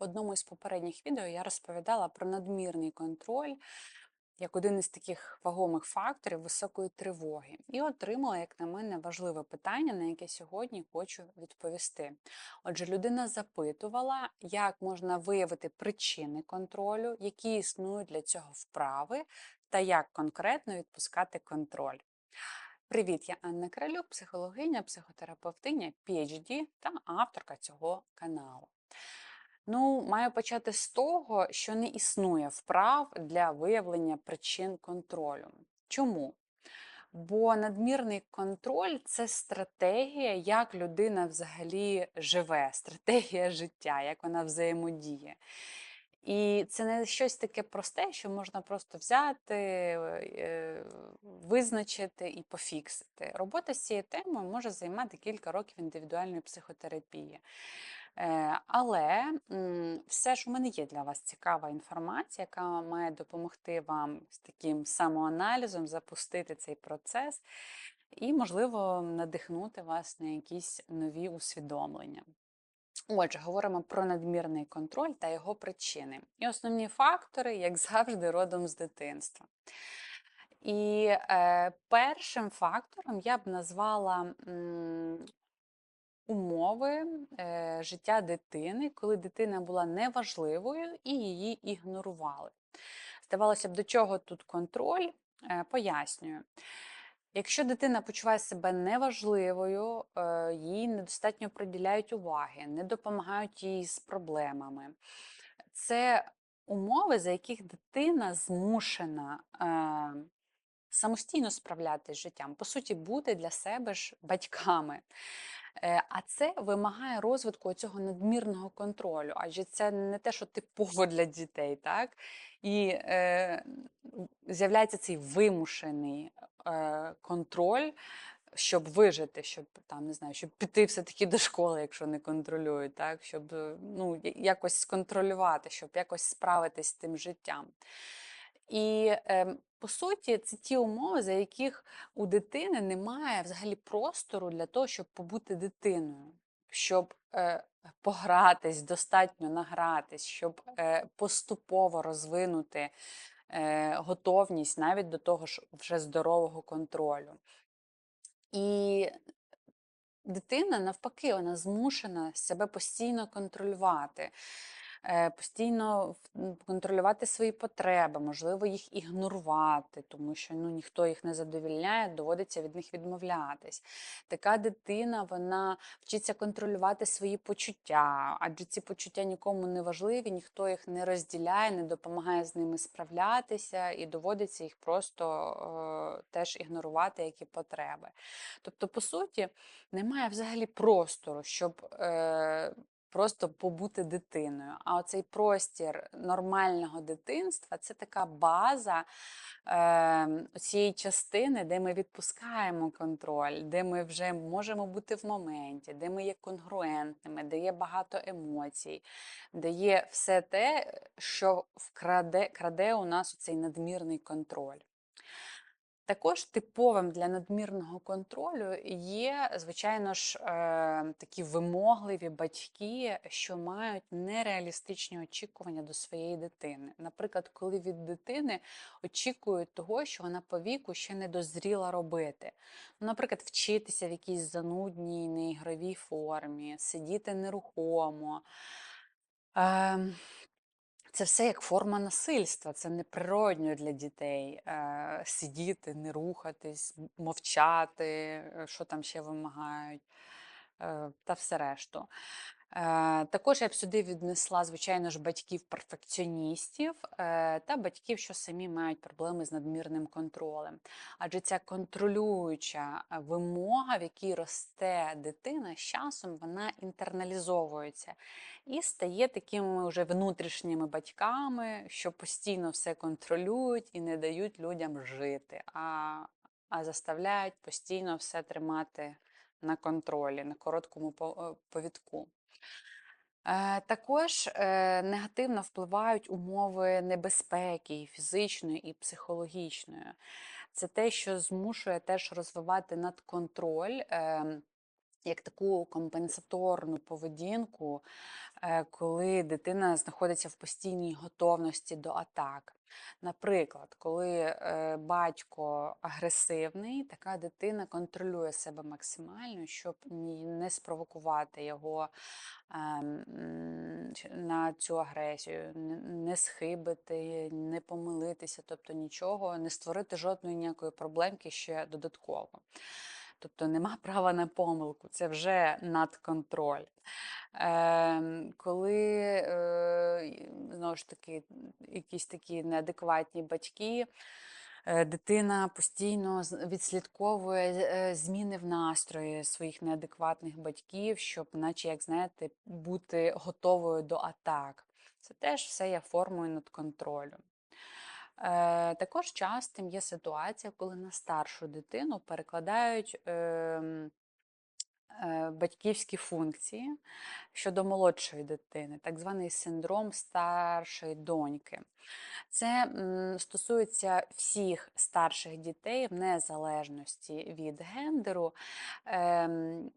В одному із попередніх відео я розповідала про надмірний контроль як один із таких вагомих факторів високої тривоги, і отримала, як на мене, важливе питання, на яке сьогодні хочу відповісти. Отже, людина запитувала, як можна виявити причини контролю, які існують для цього вправи, та як конкретно відпускати контроль. Привіт, я Анна Кралюк, психологиня, психотерапевтиня, PhD та авторка цього каналу. Ну, маю почати з того, що не існує вправ для виявлення причин контролю. Чому? Бо надмірний контроль це стратегія, як людина взагалі живе, стратегія життя, як вона взаємодіє. І це не щось таке просте, що можна просто взяти, е, визначити і пофіксити. Робота з цією темою може займати кілька років індивідуальної психотерапії. Е, але все ж у мене є для вас цікава інформація, яка має допомогти вам з таким самоаналізом запустити цей процес і, можливо, надихнути вас на якісь нові усвідомлення. Отже, говоримо про надмірний контроль та його причини. І основні фактори, як завжди, родом з дитинства. І е, першим фактором я б назвала м, умови е, життя дитини, коли дитина була неважливою і її ігнорували. Здавалося б, до чого тут контроль? Е, пояснюю. Якщо дитина почуває себе неважливою, е, їй недостатньо приділяють уваги, не допомагають їй з проблемами. Це умови, за яких дитина змушена е, самостійно справлятися з життям, по суті, бути для себе ж батьками. Е, а це вимагає розвитку цього надмірного контролю, адже це не те, що типово для дітей, так? І е, з'являється цей вимушений е, контроль, щоб вижити, щоб там не знаю, щоб піти все-таки до школи, якщо не контролюють, так? щоб е, ну, якось сконтролювати, щоб якось справитись з тим життям. І е, по суті, це ті умови, за яких у дитини немає взагалі простору для того, щоб побути дитиною, щоб е, погратись, достатньо награтись, щоб е, поступово розвинути е, готовність навіть до того ж вже здорового контролю. І дитина, навпаки, вона змушена себе постійно контролювати. Е, постійно контролювати свої потреби, можливо, їх ігнорувати, тому що ну, ніхто їх не задовільняє, доводиться від них відмовлятись. Така дитина вона вчиться контролювати свої почуття, адже ці почуття нікому не важливі, ніхто їх не розділяє, не допомагає з ними справлятися, і доводиться їх просто е, теж ігнорувати, які потреби. Тобто, по суті, немає взагалі простору, щоб. Е, просто побути дитиною. А оцей простір нормального дитинства це така база е, цієї частини, де ми відпускаємо контроль, де ми вже можемо бути в моменті, де ми є конгруентними, де є багато емоцій, де є все те, що вкраде краде у нас цей надмірний контроль. Також типовим для надмірного контролю є, звичайно ж, е, такі вимогливі батьки, що мають нереалістичні очікування до своєї дитини. Наприклад, коли від дитини очікують того, що вона по віку ще не дозріла робити. Ну, Наприклад, вчитися в якійсь занудній, неігровій формі, сидіти нерухомо. Це все як форма насильства, це неприродньо для дітей. Е, Сидіти, не рухатись, мовчати, е, що там ще вимагають, е, та все решту. Е, також я б сюди віднесла, звичайно ж, батьків-перфекціоністів е, та батьків, що самі мають проблеми з надмірним контролем. Адже ця контролююча е, вимога, в якій росте дитина, з часом вона інтерналізовується і стає такими вже внутрішніми батьками, що постійно все контролюють і не дають людям жити, а, а заставляють постійно все тримати на контролі, на короткому повідку. Е, також е, негативно впливають умови небезпеки, фізичної і психологічної. Це те, що змушує теж розвивати надконтроль. Ем, як таку компенсаторну поведінку, е, коли дитина знаходиться в постійній готовності до атак. Наприклад, коли е, батько агресивний, така дитина контролює себе максимально, щоб ні- не спровокувати його ем, на цю агресію, не не схибити, не помилитися, тобто нічого, не створити жодної ніякої проблемки ще додатково. Тобто нема права на помилку, це вже надконтроль. Ем, коли е, знову ж таки якісь такі неадекватні батьки, е, дитина постійно відслідковує е, зміни в настрої своїх неадекватних батьків, щоб, наче, як знаєте, бути готовою до атак. Це теж все є формою надконтролю. Е, також частим є ситуація, коли на старшу дитину перекладають ем, е, батьківські функції щодо молодшої дитини, так званий синдром старшої доньки. Це стосується всіх старших дітей в незалежності від гендеру, ем,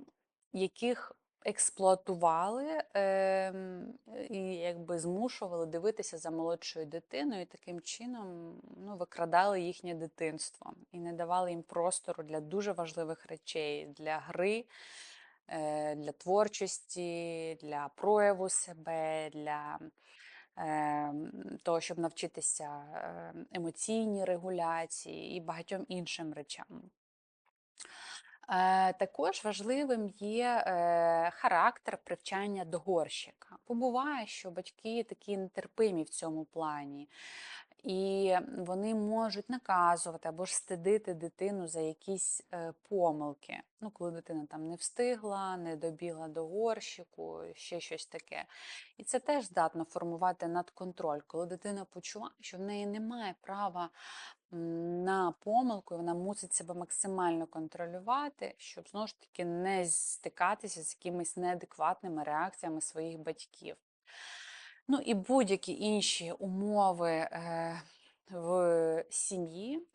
яких експлуатували ем, і якби змушували дивитися за молодшою дитиною, і таким чином ну, викрадали їхнє дитинство і не давали їм простору для дуже важливих речей, для гри, е, для творчості, для прояву себе, для ем, того, щоб навчитися е, емоційній регуляції і багатьом іншим речам. Е, Також важливим є е, характер привчання до горщика. Бо буває, що батьки такі нетерпимі в цьому плані, і вони можуть наказувати або ж стидити дитину за якісь е, помилки. Ну, коли дитина там не встигла, не добігла до горщику, ще щось таке. І це теж здатно формувати надконтроль, коли дитина почуває, що в неї немає права на помилку, і вона мусить себе максимально контролювати, щоб знову ж таки не стикатися з якимись неадекватними реакціями своїх батьків. Ну і будь-які інші умови е, в сім'ї,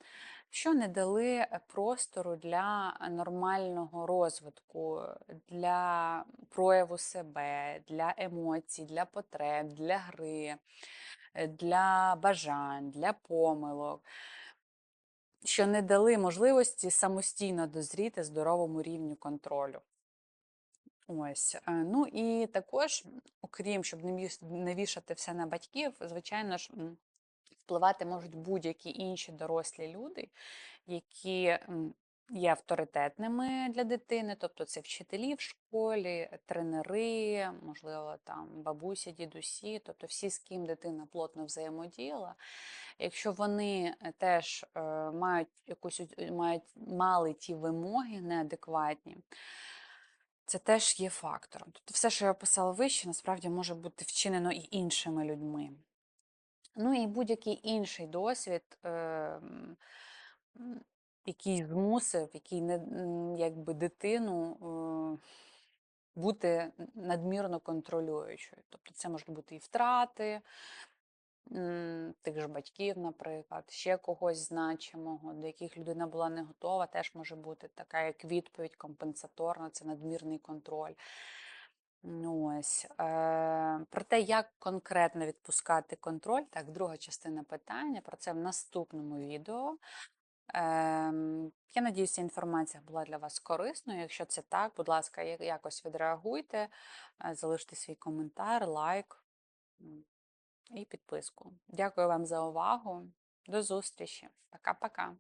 що не дали простору для нормального розвитку, для прояву себе, для емоцій, для потреб, для гри, е, для бажань, для помилок, що не дали можливості самостійно дозріти здоровому рівню контролю. Ось, е, ну і також, окрім щоб не вішати все на батьків, звичайно ж, впливати можуть будь-які інші дорослі люди, які є авторитетними для дитини, тобто це вчителі в школі, тренери, можливо, там бабусі, дідусі, тобто всі, з ким дитина плотно взаємодіяла. Якщо вони е, теж е, мають якусь мають мали ті вимоги неадекватні. Це теж є фактором. Тобто все, що я описала вище, насправді може бути вчинено і іншими людьми. Ну і будь-який інший досвід, ем, який змусив, який не, якби дитину е, бути надмірно контролюючою. Тобто це можуть бути і втрати, тих ж батьків, наприклад, ще когось значимого, до яких людина була не готова, теж може бути така як відповідь компенсаторна, це надмірний контроль. Ну, ось. Е, про те, як конкретно відпускати контроль, так, друга частина питання, про це в наступному відео. Ем, я надіюся, інформація була для вас корисною. Якщо це так, будь ласка, якось відреагуйте, е, залиште свій коментар, лайк і підписку. Дякую вам за увагу. До зустрічі. Пока-пока.